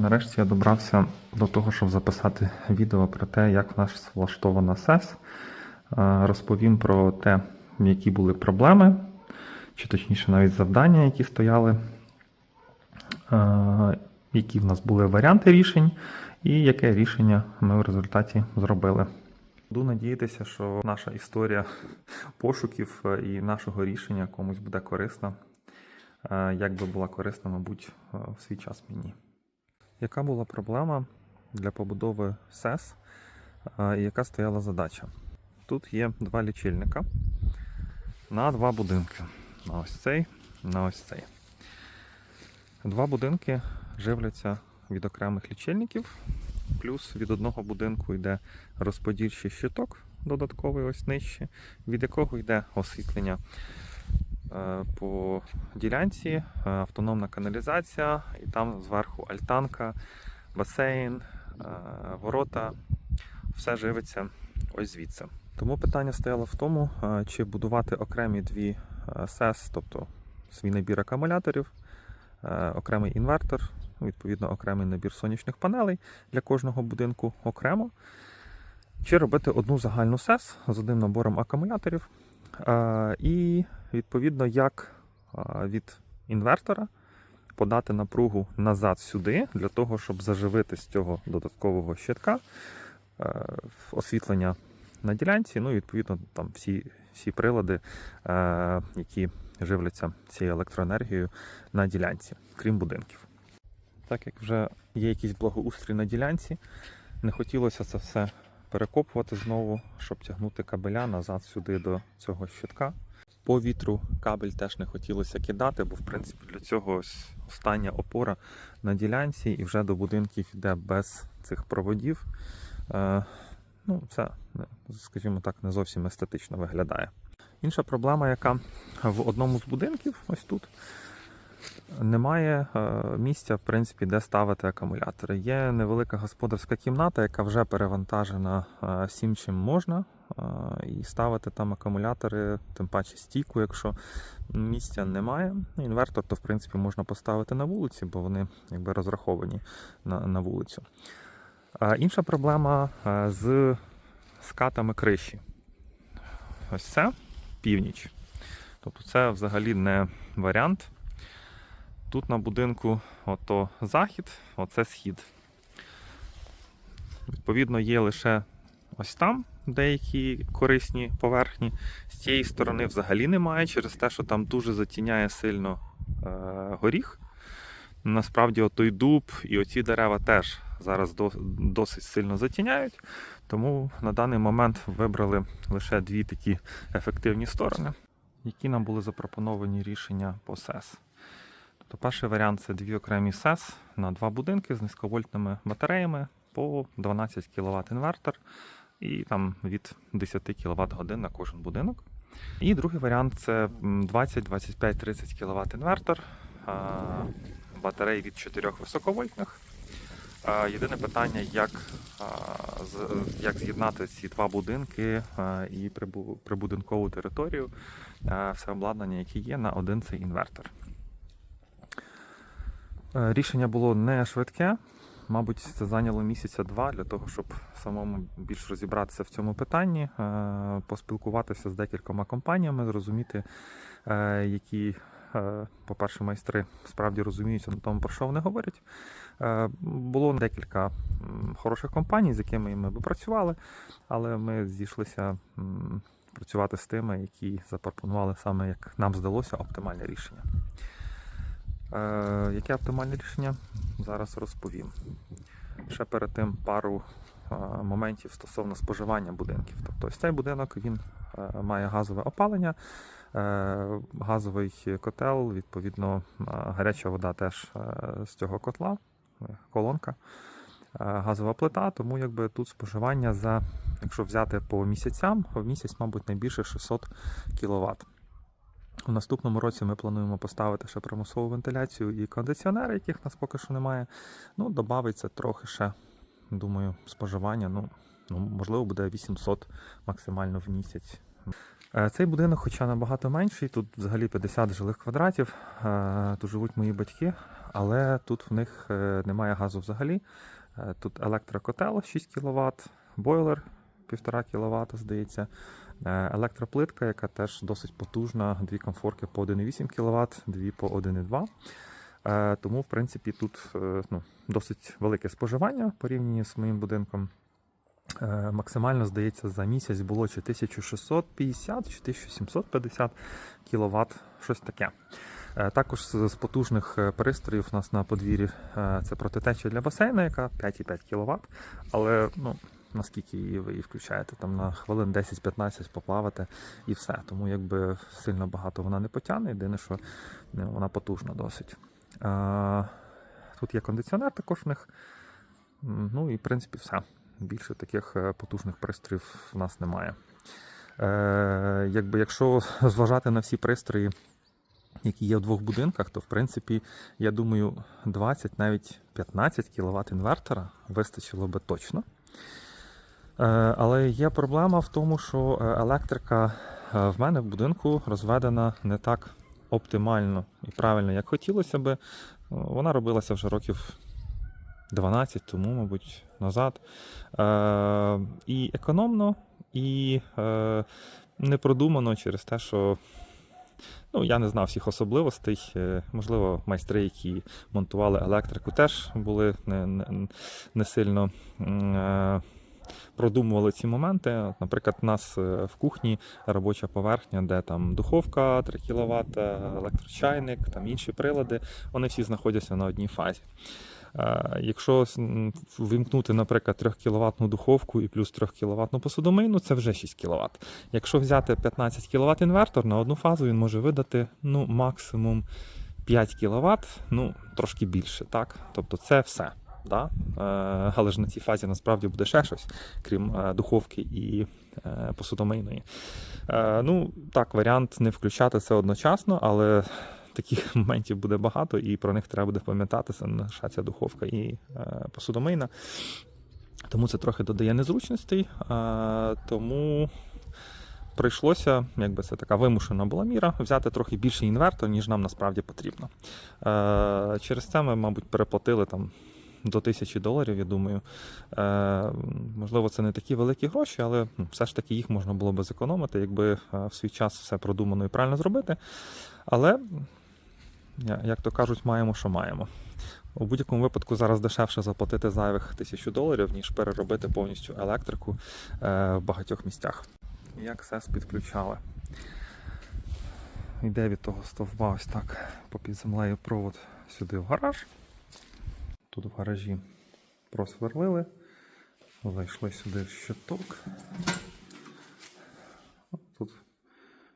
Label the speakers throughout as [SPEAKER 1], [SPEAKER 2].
[SPEAKER 1] Нарешті я добрався до того, щоб записати відео про те, як в нас влаштована СЕС. Е, Розповім про те, які були проблеми, чи точніше навіть завдання, які стояли, е, які в нас були варіанти рішень, і яке рішення ми в результаті зробили. Буду надіятися, що наша історія пошуків е, і нашого рішення комусь буде корисна. Як би була корисна, мабуть, в свій час мені. Яка була проблема для побудови СЕС і яка стояла задача? Тут є два лічильника на два будинки. На ось цей, на ось цей. Два будинки живляться від окремих лічильників, плюс від одного будинку йде розподільчий щиток, додатковий ось нижче, від якого йде освітлення по ділянці, е, автономна каналізація, і там зверху альтанка, басейн, е, ворота, все живиться ось звідси. Тому питання стояло в тому, е, чи будувати окремі дві е, СЕС, тобто свій набір акумуляторів, е, окремий інвертор, відповідно, окремий набір сонячних панелей для кожного будинку окремо. Чи робити одну загальну СЕС з одним набором акумуляторів, е, і відповідно, як від інвертора подати напругу назад сюди, для того, щоб заживити з цього додаткового щитка е, освітлення на ділянці, ну і відповідно там всі, всі прилади, е, які живляться цією електроенергією на ділянці, крім будинків. Так як вже є якийсь благоустрій на ділянці, не хотілося це все перекопувати знову, щоб тягнути кабеля назад сюди до цього щитка. По вітру кабель теж не хотілося кидати, бо в принципі для цього ось остання опора на ділянці і вже до будинків йде без цих проводів. Е, ну, це, скажімо так, не зовсім естетично виглядає. Інша проблема, яка в одному з будинків, ось тут, немає е, місця, в принципі, де ставити акумулятори. Є невелика господарська кімната, яка вже перевантажена е, всім, чим можна. е, І ставити там акумулятори, тим паче стійку, якщо місця немає. Інвертор, то в принципі можна поставити на вулиці, бо вони якби розраховані на, на вулицю. Інша проблема з скатами криші. Ось це північ. Тобто це взагалі не варіант. Тут на будинку ото захід, оце схід. Відповідно, є лише ось там деякі корисні поверхні. З цієї сторони взагалі немає, через те, що там дуже затіняє сильно е, горіх. Насправді, отой дуб і оці дерева теж зараз досить сильно затіняють. Тому на даний момент вибрали лише дві такі ефективні сторони, які нам були запропоновані рішення по СЕС. Тобто перший варіант це дві окремі СЕС на два будинки з низьковольтними батареями по 12 кВт інвертор і там від 10 кВт годин на кожен будинок. І другий варіант це 20, 25, 30 кВт інвертор, батарей від 4 високовольтних. Єдине питання, як, як з'єднати ці два будинки і прибудинкову територію, все обладнання, яке є, на один цей інвертор. Е, Рішення було не швидке. Мабуть, це зайняло місяця два для того, щоб самому більш розібратися в цьому питанні, е, поспілкуватися з декількома компаніями, зрозуміти, е, які, по-перше, майстри справді розуміються на тому, про що вони говорять. Було декілька хороших компаній, з якими ми би працювали, але ми зійшлися працювати з тими, які запропонували саме, як нам здалося, оптимальне рішення. Е, яке оптимальне рішення? Зараз розповім. Ще перед тим пару е, моментів стосовно споживання будинків. Тобто ось цей будинок він е, має газове опалення, газовий котел, відповідно, гаряча вода теж з цього котла, колонка, газова плита, тому якби тут споживання за, якщо взяти по місяцям, в місяць, мабуть, найбільше 600 кВт. У наступному році ми плануємо поставити ще примусову вентиляцію і кондиціонери, яких в нас поки що немає. Ну, додається трохи ще, думаю, споживання. Ну, ну, можливо, буде 800 максимально в місяць. Е, Цей будинок, хоча набагато менший, тут взагалі 50 жилих квадратів. е, Тут живуть мої батьки, але тут в них е, немає газу взагалі. Тут електрокотел 6 кВт, бойлер 1,5 кВт, здається. Е, Електроплитка, яка теж досить потужна, дві комфорки по 1,8 кВт, дві по 1,2. Е, Тому, в принципі, тут е, ну, досить велике споживання порівняно з моїм будинком. Максимально, здається, за місяць було чи 1650, чи 1750 кВт, щось таке. Також з потужних пристроїв у нас на подвір'ї це протитеча для басейну, яка 5,5 кВт. Але ну, наскільки її ви її включаєте, там на хвилин 10-15 поплавати і все. Тому якби сильно багато вона не потягне. Єдине, що е, вона потужна досить. Е, Тут є кондиціонер також в них. Ну і в принципі все. Більше таких е, потужних пристроїв в нас немає. Якби, якщо зважати на всі пристрої, які є в двох будинках, то в принципі, я думаю, 20, навіть 15 кВт інвертора вистачило би точно. Е, але є проблема в тому, що е, електрика е, в мене в будинку розведена не так оптимально і правильно, як хотілося би. Вона робилася вже років 12 тому, мабуть, назад. І економно, і не продумано через те, що ну, я не знав всіх особливостей. Можливо, майстри, які монтували електрику, теж були не, не, не сильно. Е, Продумували ці моменти. Наприклад, у нас е, в кухні робоча поверхня, де там духовка 3 кВт, електрочайник, там інші прилади, вони всі знаходяться на одній фазі. Е, Якщо вимкнути, наприклад, 3 кВт духовку і плюс 3 кВт посудомийну, це вже 6 кВт. Якщо взяти 15 кВт інвертор на одну фазу, він може видати ну, максимум 5 кВт, ну трошки більше, так? Тобто це все. Да? Е, але ж на цій фазі насправді буде ще щось, крім е, духовки і е, посудомийної. Ну, так, варіант не включати це одночасно, але таких моментів буде багато, і про них треба буде пам'ятати. Це наша ця духовка і посудомийна. Тому це трохи додає незручностей. Тому прийшлося, якби це така вимушена була міра, взяти трохи більший інвертор, ніж нам насправді потрібно. Через це ми, мабуть, переплатили там. До тисячі доларів, я думаю. Е, можливо, це не такі великі гроші, але все ж таки їх можна було би зекономити, якби е, в свій час все продумано і правильно зробити. Але, як то кажуть, маємо, що маємо. У будь-якому випадку зараз дешевше заплатити зайвих тисячу доларів, ніж переробити повністю електрику е, в багатьох місцях. Як СЕС підключали? Йде від того стовба ось так попід землею провод сюди в гараж. Тут в гаражі просверлили, зайшли сюди в щиток. Тут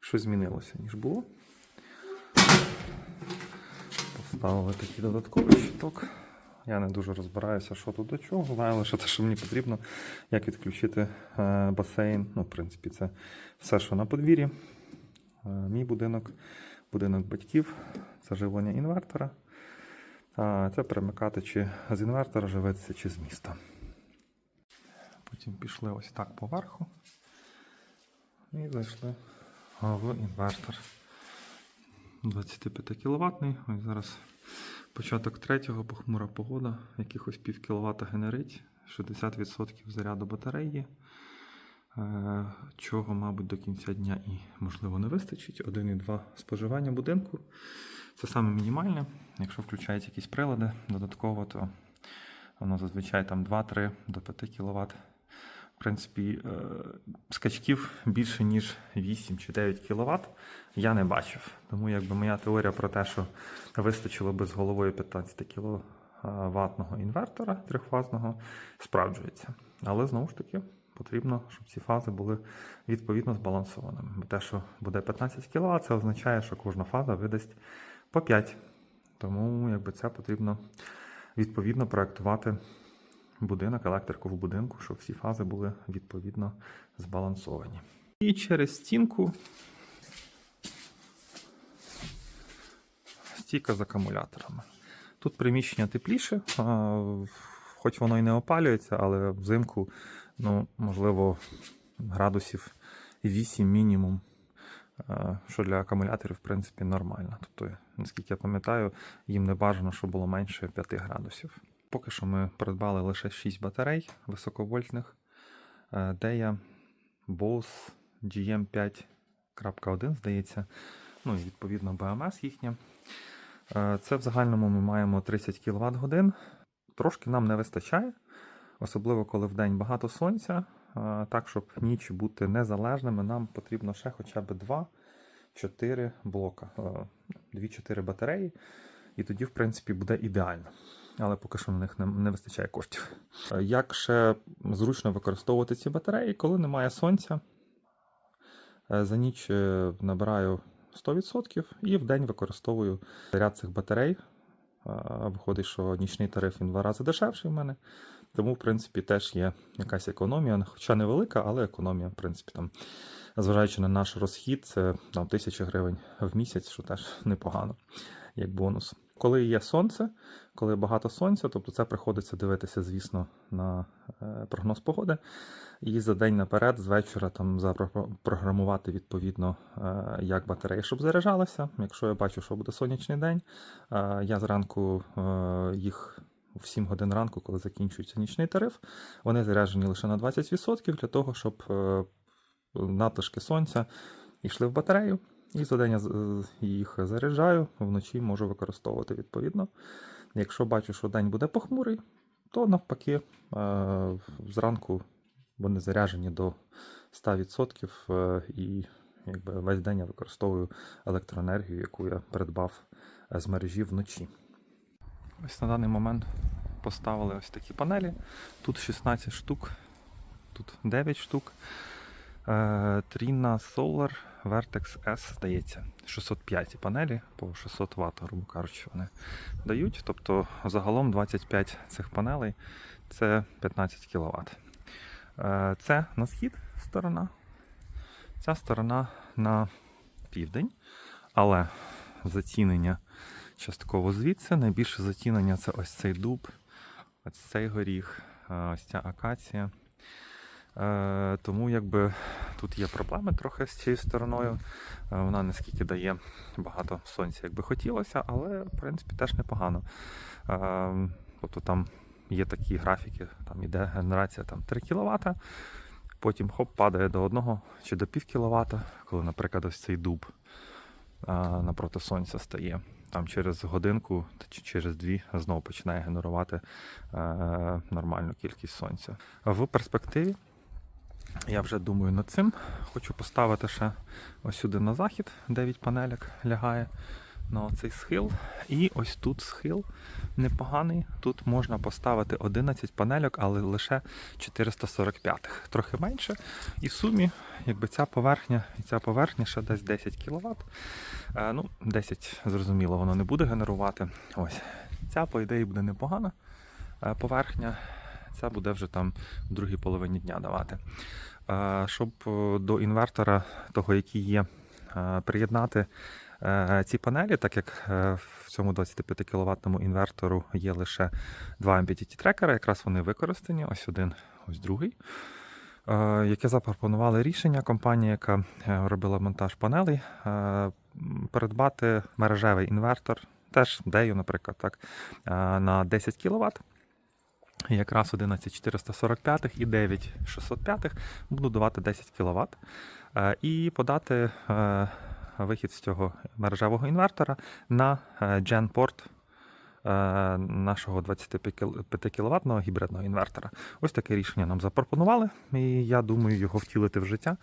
[SPEAKER 1] щось змінилося, ніж було. Поставили такий додатковий щиток. Я не дуже розбираюся, що тут до чого. Знаю лише те, що мені потрібно, як відключити е, басейн. Ну, в принципі, це все, що на подвір'ї. Е, Мій будинок, будинок батьків, це живлення інвертора. Це перемикати чи з інвертора живеться, чи з міста. Потім пішли ось так поверху і зайшли в інвертор. 25 кВт. Ось зараз початок третього, похмура погода, якихось пів кіловата генерить, 60% заряду батареї, чого, мабуть, до кінця дня і можливо не вистачить. 1,2 споживання будинку. Це саме мінімальне. Якщо включають якісь прилади додатково, то воно зазвичай там 2-3 до 5 кВт. В принципі, е, скачків більше, ніж 8 чи 9 кВт я не бачив. Тому якби моя теорія про те, що вистачило би з головою 15 кВт інвертора трьохфазного, справджується. Але знову ж таки потрібно, щоб ці фази були відповідно збалансованими. Бо те, що буде 15 кВт, це означає, що кожна фаза видасть по 5. Тому якби це потрібно відповідно проектувати будинок, електрику в будинку, щоб всі фази були відповідно збалансовані. І через стінку стійка з акумуляторами. Тут приміщення тепліше, хоч воно і не опалюється, але взимку, ну, можливо, градусів 8 мінімум е, що для акумуляторів, в принципі, нормально. Тобто, наскільки я пам'ятаю, їм не бажано, щоб було менше 5 градусів. Поки що ми придбали лише 6 батарей високовольтних. Е, Deya Bose GM5.1, здається. Ну і відповідно BMS їхня. Е, Це в загальному ми маємо 30 кВт годин. Трошки нам не вистачає, особливо коли в день багато сонця. Е, Так, щоб ніч бути незалежними, нам потрібно ще хоча б 2-4 блока, 2-4 батареї. І тоді, в принципі, буде ідеально. Але поки що на них не, не вистачає коштів. Е, Як ще зручно використовувати ці батареї, коли немає сонця? Е, За ніч е, набираю 100% і в день використовую ряд цих батарей. Е, Виходить, що нічний тариф він два рази дешевший в мене. Тому, в принципі, теж є якась економія, хоча невелика, але економія, в принципі, там, зважаючи на наш розхід, це там, 1000 гривень в місяць, що теж непогано, як бонус. Коли є сонце, коли багато сонця, тобто це приходиться дивитися, звісно, на е, прогноз погоди. І за день наперед, з вечора там запрограмувати відповідно, е, як батарея, щоб заряджалася. Якщо я бачу, що буде сонячний день, е, я зранку їх в 7 годин ранку, коли закінчується нічний тариф, вони заряджені лише на 20% для того, щоб е, надлишки сонця йшли в батарею. І за день я їх заряджаю, вночі можу використовувати відповідно. Якщо бачу, що день буде похмурий, то навпаки е, зранку вони заряджені до 100% е, і якби весь день я використовую електроенергію, яку я придбав е, з мережі вночі. Ось на даний момент поставили ось такі панелі. Тут 16 штук, тут 9 штук. Е, Trina Solar Vertex S, здається, 605 панелі по 600 Вт, грубо кажучи, вони дають. Тобто загалом 25 цих панелей це 15 кВт. Е, Це на схід сторона, ця сторона на південь, але зацінення частково звідси. Найбільше зацінення це ось цей дуб, ось цей горіх, е, ось ця акація. Е, Тому якби тут є проблеми трохи з цією стороною. Е, Вона не скільки дає багато сонця, як би хотілося, але в принципі теж непогано. Тобто там є такі графіки, там іде генерація там, 3 кВт, потім хоп, падає до 1 чи до пів кВт, коли, наприклад, ось цей дуб напроти сонця стає. Там через годинку чи через дві знову починає генерувати е, нормальну кількість сонця. В перспективі я вже думаю над цим. Хочу поставити ще ось сюди на захід, 9 панелек лягає на цей схил. І ось тут схил непоганий. Тут можна поставити 11 панельок, але лише 445. Трохи менше. І в сумі, якби ця поверхня і ця поверхня ще десь 10 кВт. Е, ну, 10, зрозуміло, воно не буде генерувати. Ось. Ця, по ідеї, буде непогана е, поверхня. Ця буде вже там в другій половині дня давати. Е, Щоб е, до інвертора, того, який є, е, приєднати ці панелі, так як е, в цьому 25 кВт інвертору є лише два MPPT трекера, якраз вони використані, ось один, ось другий. Е, Яке запропонували рішення компанія, яка е, робила монтаж панелей, е, м, придбати мережевий інвертор, теж Дею, наприклад, так, е, на 10 кВт. Якраз 11445 і 9605 буду давати 10 кВт. І подати е, вихід з цього мережевого інвертора на е, Gen-порт е, нашого 25 кВт гібридного інвертора. Ось таке рішення нам запропонували, і я думаю його втілити в життя,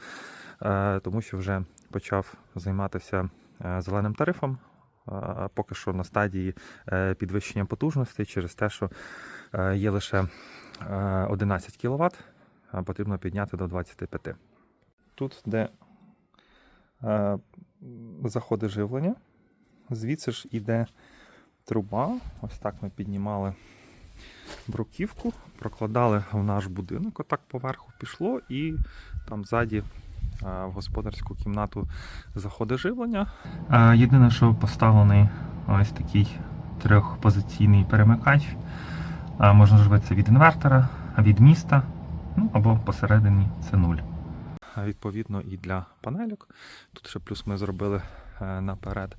[SPEAKER 1] е, тому що вже почав займатися зеленим тарифом. Поки що на стадії підвищення потужності через те, що є лише е, 11 кВт, потрібно підняти до 25. Тут, де е, заходить живлення, звідси ж іде труба. Ось так ми піднімали бруківку, прокладали в наш будинок, отак поверху пішло, і там ззаді е, в господарську кімнату заходить живлення. Єдине, що поставлений ось такий трьохпозиційний перемикач. А, Можна живитися від інвертора, від міста, ну або посередині це нуль. Відповідно і для панельок. Тут ще плюс ми зробили е, наперед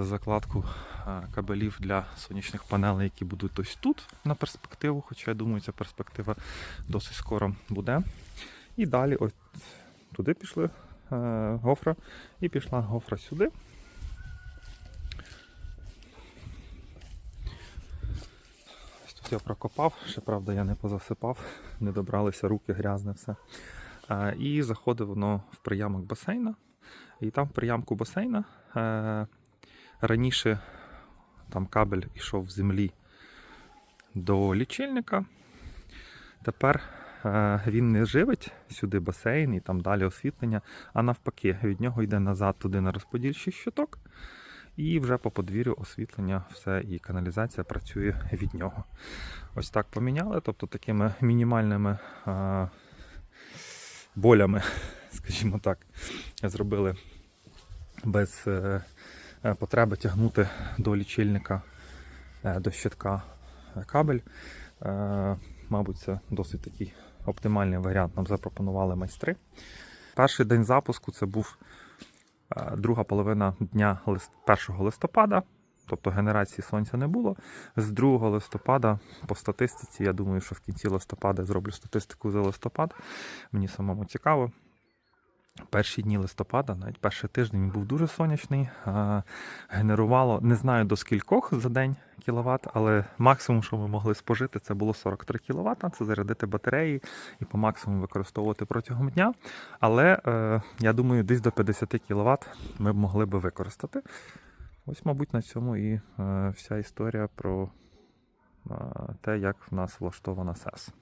[SPEAKER 1] закладку е, кабелів для сонячних панелей, які будуть ось тут на перспективу, хоча я думаю, ця перспектива досить скоро буде. І далі ось туди пішли е, гофра, і пішла гофра сюди. Я прокопав, ще правда я не позасипав, не добралися руки, грязне все. І заходив воно в приямок басейна. І там в приямку басейна е, раніше там кабель йшов в землі до лічильника. Тепер е, він не живить сюди басейн і там далі освітлення, а навпаки, від нього йде назад туди на розподільчий щиток. І вже по подвір'ю освітлення все і каналізація працює від нього. Ось так поміняли, тобто такими мінімальними е, болями, скажімо так, зробили без е, е, потреби тягнути до лічильника, е, до щитка кабель. Мабуть, це досить такий оптимальний варіант нам запропонували майстри. Перший день запуску це був друга половина дня 1 листопада, тобто генерації сонця не було. З 2 листопада, по статистиці, я думаю, що в кінці листопада зроблю статистику за листопад. Мені самому цікаво. Перші дні листопада, навіть перший тиждень був дуже сонячний. Генерувало не знаю до скількох за день кіловат, але максимум, що ми могли спожити, це було 43 кВт. Це зарядити батареї і по максимуму використовувати протягом дня. Але е, я думаю, десь до 50 кВт ми б могли би використати. Ось, мабуть, на цьому і е, вся історія про е, те, як в нас влаштована СЕС.